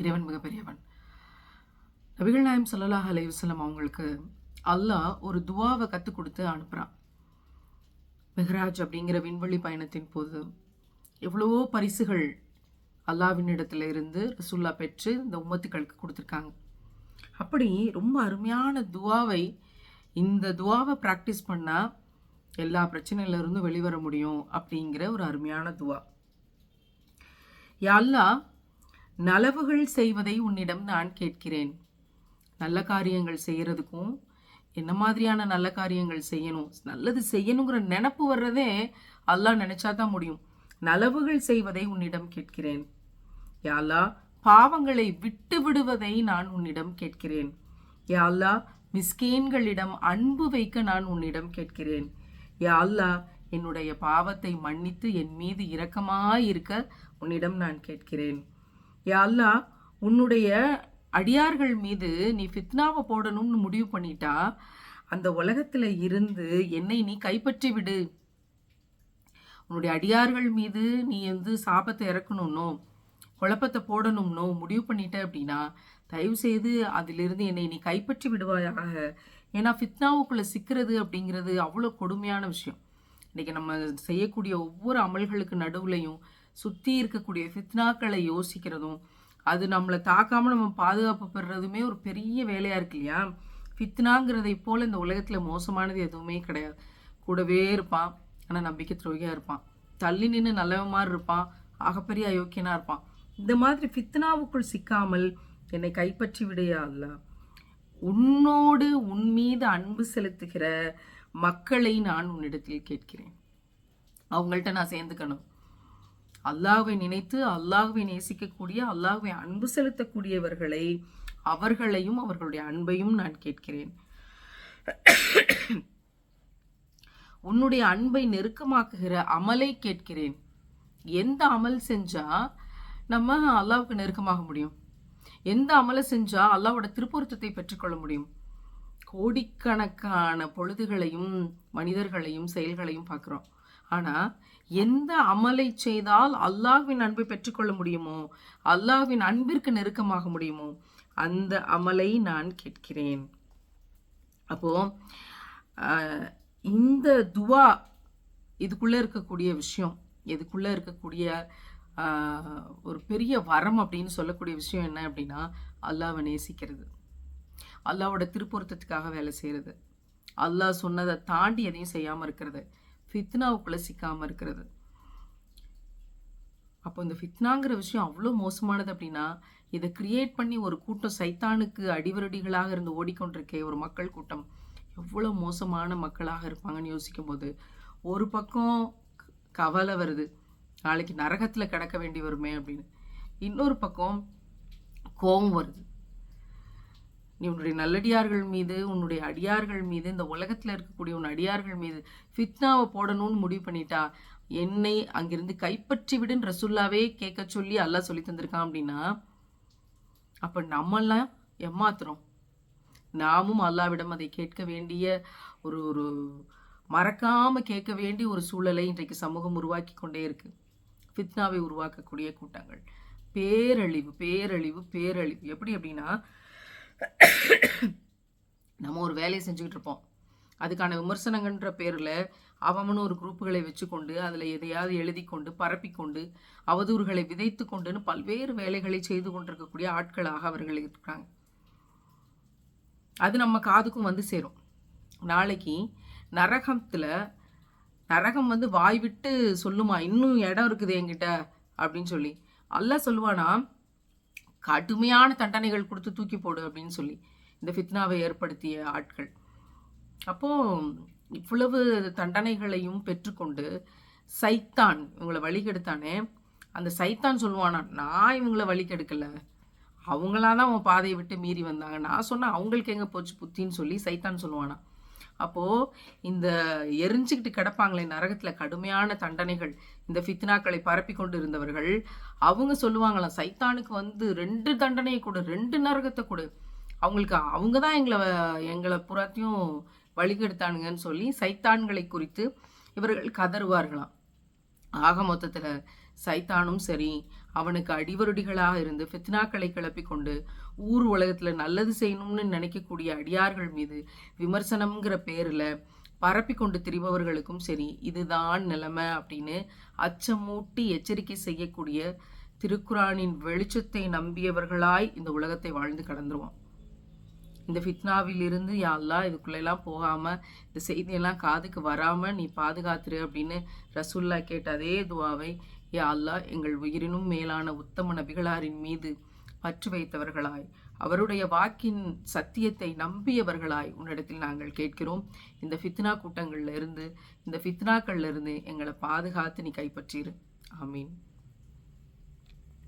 இறைவன் மிகப்பெரியவன். நபிகள் நாயம் சல்லாஹ் அலைஹி அவங்களுக்கு அல்லாஹ் ஒரு துவாவை கற்றுக் கொடுத்து அனுப்புகிறான் மெஹராஜ் அப்படிங்கிற விண்வெளி பயணத்தின் போது எவ்வளவோ பரிசுகள் அல்லாவின் இடத்துல இருந்து ரசுல்லா பெற்று இந்த உம்மத்துக்களுக்கு கொடுத்துருக்காங்க. அப்படி ரொம்ப அருமையான துவாவை இந்த துவாவை ப்ராக்டிஸ் பண்ணால் எல்லா பிரச்சனையிலிருந்தும் வெளிவர முடியும் அப்படிங்கிற ஒரு அருமையான துவா. யா அல்லாஹ் நலவுகள் செய்வதை உன்னிடம் நான் கேட்கிறேன். நல்ல காரியங்கள் செய்கிறதுக்கும் என்ன மாதிரியான நல்ல காரியங்கள் செய்யணும் நல்லது செய்யணுங்கிற நினப்பு வர்றதே அல்லாஹ் நினைச்சா தான் முடியும். நலவுகள் செய்வதை உன்னிடம் கேட்கிறேன். யாழ்லா பாவங்களை விட்டு விடுவதை நான் உன்னிடம் கேட்கிறேன். யாழ்லா மிஸ்கேன்களிடம் அன்பு வைக்க நான் உன்னிடம் கேட்கிறேன். யா என்னுடைய பாவத்தை மன்னித்து என் மீது இரக்கமாயிருக்க உன்னிடம் நான் கேட்கிறேன். யா உன்னுடைய அடியார்கள் மீது நீ ஃபித்னாவை போடணும்னு முடிவு பண்ணிட்டா அந்த உலகத்தில் இருந்து என்னை நீ கைப்பற்றி விடு. உன்னுடைய அடியார்கள் மீது நீ வந்து சாபத்தை இறக்கணும்னோ குழப்பத்தை போடணும்னோ முடிவு பண்ணிட்ட அப்படின்னா தயவு செய்து அதிலிருந்து என்னை நீ கைப்பற்றி விடுவாயாக. ஏன்னா ஃபித்னாவுக்குள்ளே சிக்கிறது அப்படிங்கிறது அவ்வளோ கொடுமையான விஷயம். இன்னைக்கு நம்ம செய்யக்கூடிய ஒவ்வொரு அமல்களுக்கு நடுவுலையும் சுற்றி இருக்கக்கூடிய ஃபித்னாக்களை யோசிக்கிறதும் அது நம்மளை தாக்காமல் நம்ம பாதுகாப்பு பெறுறதுமே ஒரு பெரிய வேலையாக இருக்கு இல்லையா? ஃபித்னாங்கிறதை போல் இந்த உலகத்தில் மோசமானது எதுவுமே கிடையாது. கூடவே இருப்பான். ஆனால் நம்பிக்கை துரோகியா இருப்பான். தள்ளி நின்று நல்லவன் மாதிரி இருப்பான். ஆகப்பெரிய அயோக்கியனாக இருப்பான். இந்த மாதிரி ஃபித்னாவுக்குள் சிக்காமல் என்னை கைப்பற்றி விடையா அல்ல உன்னோடு உன் மீது அன்பு செலுத்துகிற மக்களை நான் உன்னிடத்தில் கேட்கிறேன். அவங்கள்ட்ட நான் சேர்ந்துக்கணும். அல்லாஹுவை நினைத்து அல்லாஹுவை நேசிக்கக்கூடிய அல்லாஹுவை அன்பு செலுத்தக்கூடியவர்களை அவர்களையும் அவர்களுடைய அன்பையும் நான் கேட்கிறேன். உன்னுடைய அன்பை நெருக்கமாக்குகிற அமலை கேட்கிறேன். எந்த அமல் செஞ்சா நம்ம அல்லாவுக்கு நெருக்கமாக முடியும்? எந்த அமலை செஞ்சா அல்லாவோட திருப்பொருத்தத்தை பெற்றுக்கொள்ள முடியும்? கோடிக்கணக்கான பொழுதுகளையும் மனிதர்களையும் செயல்களையும் பார்க்குறோம். ஆனா எந்த அமலை செய்தால் அல்லாஹ்வின் அன்பை பெற்றுக்கொள்ள முடியுமோ அல்லாஹ்வின் அன்பிற்கு நெருக்கமாக முடியுமோ அந்த அமலை நான் கேட்கிறேன். அப்போ ஆஹ், இந்த துவா இதுக்குள்ள இருக்கக்கூடிய விஷயம் இதுக்குள்ள இருக்கக்கூடிய ஆஹ், ஒரு பெரிய வரம் அப்படின்னு சொல்லக்கூடிய விஷயம் என்ன அப்படின்னா அல்லாவை நேசிக்கிறது. அல்லாவோட திருப்பொருத்தத்துக்காக வேலை செய்யறது. அல்லாஹ் சொன்னதை தாண்டி எதையும் செய்யாம இருக்கிறது. ஃபித்னாவுக்குள்ள சிக்காமல் இருக்கிறது. அப்போ இந்த ஃபித்னாங்கிற விஷயம் அவ்வளோ மோசமானது அப்படின்னா இதை கிரியேட் பண்ணி ஒரு கூட்டம் சைத்தானுக்கு அடிவரடிகளாக இருந்து ஓடிக்கொண்டிருக்கே ஒரு மக்கள் கூட்டம் எவ்வளோ மோசமான மக்களாக இருப்பாங்கன்னு யோசிக்கும் போது ஒரு பக்கம் க- கவலை வருது நாளைக்கு நரகத்தில் கிடக்க வேண்டி வருமே அப்படின்னு. இன்னொரு பக்கம் கோபம் வருது. நீ உன்னுடைய நல்லடியார்கள் மீது உன்னுடைய அடியார்கள் மீது இந்த உலகத்துல இருக்கக்கூடிய உன் அடியார்கள் மீது ஃபித்னாவை போடணும்னு முடிவு பண்ணிட்டா என்னை அங்கிருந்து கைப்பற்றி விடுன்னு ரசுல்லாவே கேட்க சொல்லி அல்லாஹ் சொல்லி தந்திருக்கான் அப்படின்னா அப்ப நம்மெல்லாம் ஏமாத்துறோம். நாமும் அல்லாவிடம் அதை கேட்க வேண்டிய ஒரு ஒரு மறக்காம கேட்க வேண்டிய ஒரு சூழலை இன்றைக்கு சமூகம் உருவாக்கி கொண்டே இருக்கு. ஃபித்னாவை உருவாக்கக்கூடிய கூட்டங்கள். பேரழிவு பேரழிவு பேரழிவு. எப்படி அப்படின்னா நம்ம ஒரு வேலையை செஞ்சுக்கிட்டு இருப்போம். அதுக்கான விமர்சனங்கன்ற பேரில் அவமனு ஒரு குரூப்புகளை வச்சுக்கொண்டு அதில் எதையாவது எழுதி கொண்டு பரப்பி கொண்டு அவதூறுகளை விதைத்து கொண்டுன்னு பல்வேறு வேலைகளை செய்து கொண்டிருக்கக்கூடிய ஆட்களாக அவர்கள் இருக்கிறாங்க அது நம்ம காதுக்கும் வந்து சேரும். நாளைக்கு நரகத்தில் நரகம் வந்து வாய் விட்டு சொல்லுமா இன்னும் இடம் இருக்குது என்கிட்ட அப்படின்னு சொல்லி. அல்ல சொல்லுவானா கடுமையான தண்டனைகள் கொடுத்து தூக்கி போடு அப்படின்னு சொல்லி இந்த ஃபித்னாவை ஏற்படுத்திய ஆட்கள். அப்போ இவ்வளவு தண்டனைகளையும் பெற்றுக்கொண்டு சைத்தான் இவங்களை வழிகெடுத்தானே? அந்த சைத்தான் சொல்லுவானா நான் இவங்கள வழிகெடுக்கல. அவங்களா தான் உன் பாதையை விட்டு மீறி வந்தாங்க. நான் சொன்னேன் அவங்களுக்கு எங்கே போச்சு புத்தின்னு சொல்லி சைத்தான் சொல்லுவானா. அப்போது இந்த எரிஞ்சுக்கிட்டு கிடப்பாங்களே நரகத்தில் கடுமையான தண்டனைகள் இந்த ஃபித்னாக்களை பரப்பி கொண்டு இருந்தவர்கள் அவங்க சொல்லுவாங்களாம் சைத்தானுக்கு வந்து ரெண்டு தண்டனையை கொடு ரெண்டு நரகத்தை கொடு. அவங்களுக்கு அவங்க தான் எங்களை எங்களை புறாத்தையும் வழிகெடுத்தானுங்கன்னு சொல்லி சைத்தான்களை குறித்து இவர்கள் கதறுவார்களாம். ஆக மொத்தத்தில் சைத்தானும் சரி அவனுக்கு அடிவருடிகளாக இருந்து ஃபித்னாக்களை கிளப்பி கொண்டு ஊர் உலகத்துல நல்லது செய்யணும்னு நினைக்கக்கூடிய அடியார்கள் மீது விமர்சனம்ங்கிற பேரில் பரப்பி கொண்டு திரிபவர்களுக்கும் சரி இதுதான் நிலைமை அப்படின்னு அச்சமூட்டி எச்சரிக்கை செய்யக்கூடிய திருக்குறானின் வெளிச்சத்தை நம்பியவர்களாய் இந்த உலகத்தை வாழ்ந்து கடந்துருவோம் இந்த ஃபித்னாவில் இருந்து இதுக்குள்ளெல்லாம் போகாம இந்த செய்தியெல்லாம் காதுக்கு வராமல் நீ பாதுகாத்துரு அப்படின்னு ரசுல்லா கேட்ட அதே துவாவை யா அல்லாஹ் எங்கள் உயிரினும் மேலான உத்தம நபிகளாரின் மீது பற்று வைத்தவர்களாய். அவருடைய வாக்கின் சத்தியத்தை நம்பியவர்களாய் உன்னிடத்தில் நாங்கள் கேட்கிறோம். இந்த ஃபித்னா கூட்டங்கள்ல இருந்து இந்த ஃபித்னாக்கள்ல இருந்து எங்களை பாதுகாத்து நீ கைப்பற்றிரு. ஆமீன்.